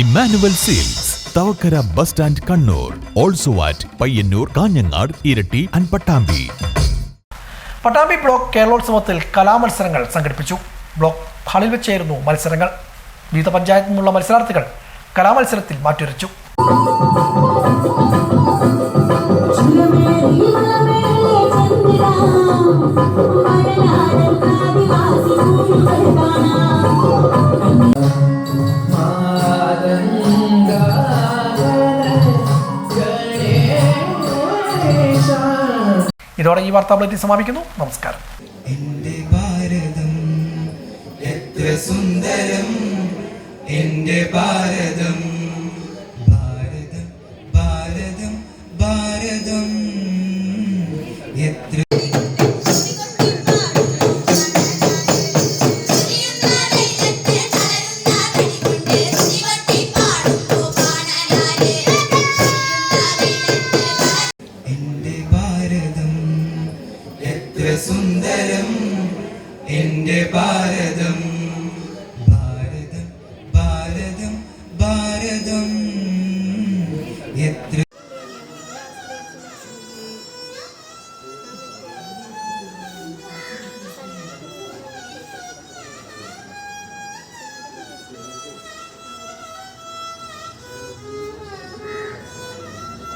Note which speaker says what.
Speaker 1: Immanuel Silks Thavakkara bus stand Kannur also at Payyanur Kanhangad Iritty and Pattambi
Speaker 2: Pattambi block കേരളോത്സവത്തിൽ കലാമത്സരങ്ങൾ സംഘടിപ്പിച്ചു. Block ഹാളിൽ വെച്ചായിരുന്നു മത്സരങ്ങൾ. വിവിധ പഞ്ചായത്തിൽ നിന്നുള്ള മത്സരാർത്ഥികൾ കലാമത്സരത്തിൽ മാറ്റുരച്ചു. ഇതോടെ ഈ വാർത്താ ബുള്ളറ്റിൻ സമാപിക്കുന്നു. നമസ്കാരം.
Speaker 3: എന്റെ ഭാരതം എത്ര സുന്ദരം. എന്റെ ഭാരതം ഭാരതം ഭാരതം ഭാരതം. സുന്ദരം എന്റെ ഭാരതം. ഭാരതം ഭാരതം ഭാരതം. എത്ര